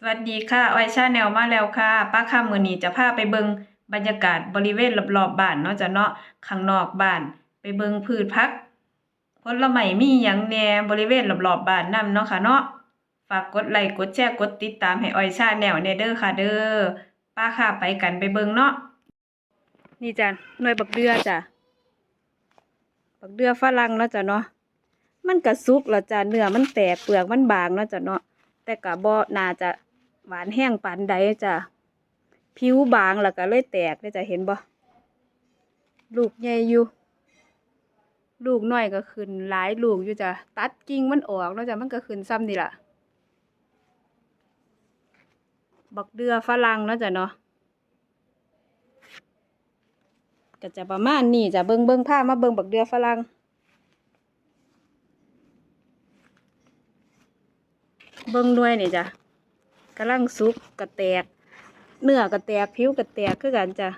สวัสดีค่ะอ้อยชาแนลมาแล้วค่ะป้าค่ำมื้อนี้จะพาไปเบิงบรรยากาศบริเวณรอบๆบ้านเนาะจ้ะเนาะข้างนอกบ้าน ไปเบิงพืชผักผลไม้มีหยังแหน่บริเวณรอบๆบ้านนํเนาะค่ะเนาะฝากกดไลค์กดแชร์กดติดตามให้อ้อยชาแนลแน่เด้อค่ะเด้อป้าค่ะไปกันไปเบิงเนาะนี่จ้ะหน่วยบักเดือจ้ะบักเดือฝรั่งเนาะจ้ะเนาะมันก็สุกแล้วจ้ะเนื้อมันแตกเปลือกมันบางเนาะจ้ะเนาะแต่ก็บ่น่าจะ หวานแห้งปานใดจ้ะผิวบางแล้วก็เลยแตกเลยจ้ะเห็นบ่ลูกใหญ่อยู่ ลูกน้อยก็ขึ้นหลายลูกอยู่จ้ะตัดกิ่งมันออกแล้วจ้ะมันก็ขึ้นซ้ำนี่ล่ะบักเดือฝรั่งเนาะจ้ะเนาะก็จะประมาณนี้จ้ะเบิงเบิงผ้ามาเบิงบักเดือฝรั่งเบิงหน่วยนี่จ้ะ กำลังสุกกระแตก เนื้อกระแตกผิวกระแตกคือกันจ้ะ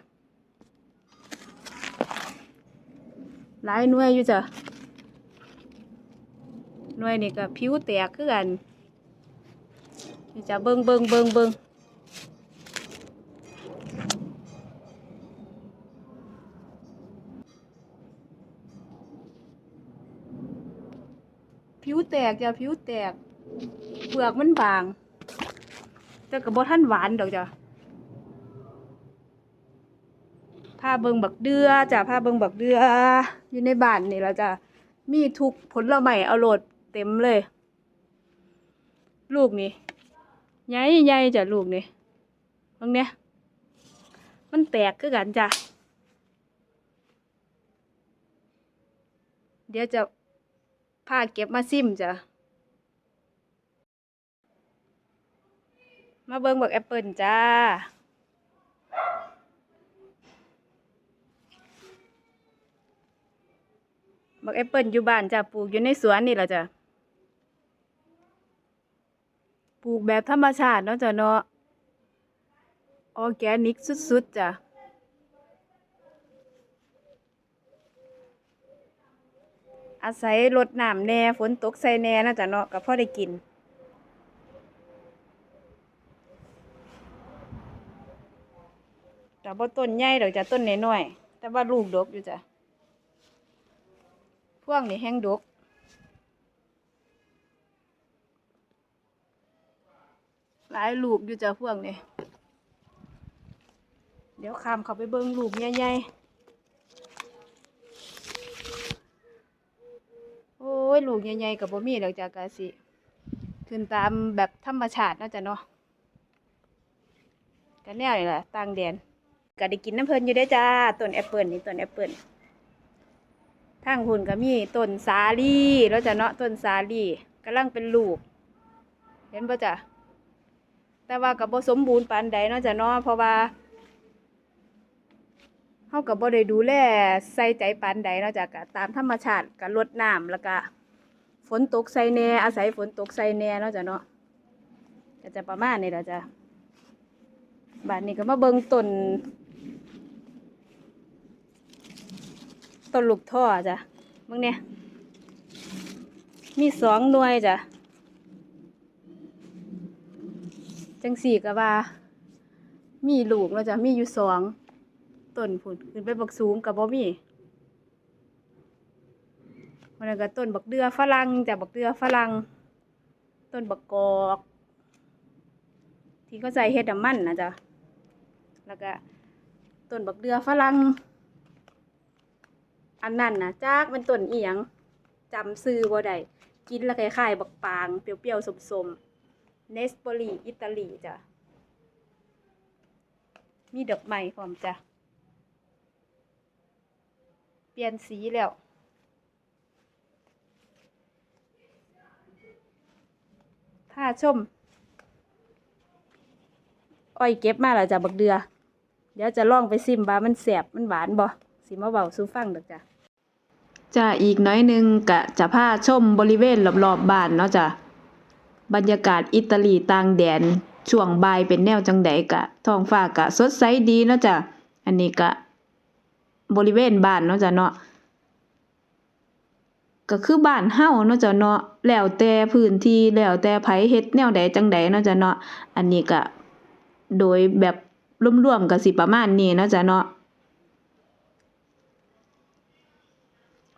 หลายหน่วยอยู่จ้ะหน่วยนี่ก็ผิวแตกคือกันนี่จ้ะเบิงเบิงเบิงเบิงผิวแตกจ้ะผิวแตกเปลือกมันบาง แต่กับ่ท่านหวานดอกจ้ะผ้าเบิงบักเดือจ้ะผ้าเบิงบักเดืออยู่ในบ้านนี่ละจ้ะมีทุกผลละไม้เอาโหลดเต็มเลย ลูกนี่ใหญ่ใหญ่จ้ะลูกนี่ตรงเนี้ยมันแตกคือกันจ้ะเดี๋ยวจะพาเก็บมาซิมจ้ะ มาเบิ่งบักแอปเปิลจ้า บักแอปเปิลอยู่บ้านจ้ะปลูกอยู่ในสวนนี่แหละจ้ะ ปลูกแบบธรรมชาติเนาะจ้ะเนาะ ออแกนิกสุดๆจ้ะอาศัยรดน้ำแน่ฝนตกใส่แน่เนาะจ้ะเนาะก็พอได้กิน แต่บ่ต้นใหญ่ดอกจ้ะต้นน้อยๆแต่ว่าลูกดกอยู่จ้ะพวกนี้แห้งดกหลายลูกอยู่จ้ะพวกนี้เดี๋ยวคามเขาไปเบิ่งลูกใหญ่ๆโอ้ยลูกใหญ่ๆกับบ่มีดอกจ้ะกะสิขึ้นตามแบบธรรมชาติเนาะจ้ะเนาะกันแนวนี่แหละต่างแดน ก็ได้กินน้ำเพลินอยู่ได้จ้าต้นแอปเปิลนี่ต้นแอปเปิลทางหุ่นก็มีต้นสาลี่แล้วจะเนาะต้นสาลี่กำลังเป็นลูก เห็นป่ะจ้ะแต่ว่ากับบ่สมบูรณ์ปานใดเนาะจ้ะเนาะเพราะว่าเฮากับบ่ได้ดูแลใส่ใจปานใดเนาะจ้ะก็ตามธรรมชาติก็รดน้ำแล้วก็ฝนตกใส่แน่อาศัยฝนตกใส่แน่เนาะจ้ะเนาะก็จะประมาณนี้แหละจ้ะบานนี้ก็มาเบิ่งต้น ต้นลูกท่อจ้ะมึงเนี่ยมีสองหน่วยจ้ะจังสี่ก็ว่า มีลูกแล้วจ้ะมีอยู่สองต้นพุ่นขึ้นไปบักสูงกับบ่มีมันนนก็ต้นบักเดือฝรั่งจ้ะบักเดือฝรั่งต้นบักกอกที่เขาใส่เฮ็ดน้ำมันนะจ้ะแล้วก็ต้นบักเดือฝรั่ง อันนั้นนะจากมันต้นเอียงจำซื้อบ่ได้กินแล้วคล้ายๆบักปาง เปรี้ยวๆสมๆเนสโปลีอิตาลีจ้ะ มีดอกไม้พร้อมจ้ะ เปลี่ยนสีแล้วถ้าชม อ้อยเก็บมาแล้วจ้ะบักเดือ เดี๋ยวจะลองไปซิมว่ามันแสบมันหวานบ่สิมาเบาสูฟังดอกจ้ะ จะอีกน้อยหนึงกะจะพาชมบริเวณรอบๆบบ้านเนาะจ้ะบรรยากาศอิตาลีต่างแดนช่วงบ่ายเป็นแนวจังใดกะท้องฟ้ากะสดใสดีเนาะจ้ะอันนี้กะบริเวณบ้านเนาะจ้ะเนาะก็คือบ้านเฮ้าเนาะจ้ะเนาะแล้วแต่พื้นที่แล้วแต่ไผเฮ็ดแนวใดจังใดเนาะจ้ะเนาะอันนี้ก็โดยแบบรวมๆก็สิประมาณนี้เนาะจ้ะเนาะ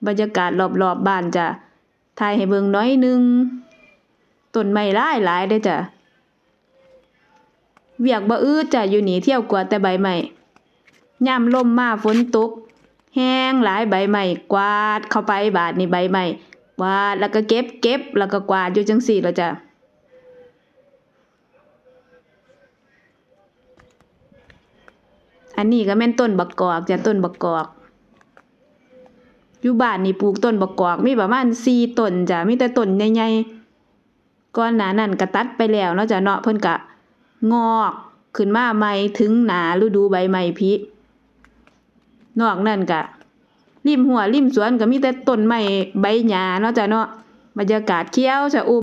บรรยากาศรอบๆบบ้านจ้ะถ่ายให้เบิ่งน้อยหนึงต้นไม้หลายหลายเด้จ้ะเวียกบ่อืดจ้ะอยู่หนีเที่ยวกวาแต่ใบไม้ยามลมมาฝนตกแห้งหลายใบไม้กวาดเข้าไปบาดนี่ใบไม้กวาดแล้วก็เก็บเก็บแล้วก็กวาดอยู่จังซี่แล้วจ้ะอันนี้ก็แม่นต้นบักกอกจ้ะต้นบักกอก อยู่บ้านนี่ปลูกต้นบักกอกมีประมาณ4ต้นจ้ะมีแต่ต้นใหญ่ๆก่อนหน้านั้นก็ตัดไปแล้วเนาะจ้ะเนาะเพิ่นก็งอกขึ้นมาใหม่ถึงหนาฤดูใบไม้ผลินอกนั่นก็ริมหัวริมสวนก็มีแต่ต้นไม้ใบหญ้าเนาะจ้ะเนาะบรรยากาศเขียวชะอุ่ม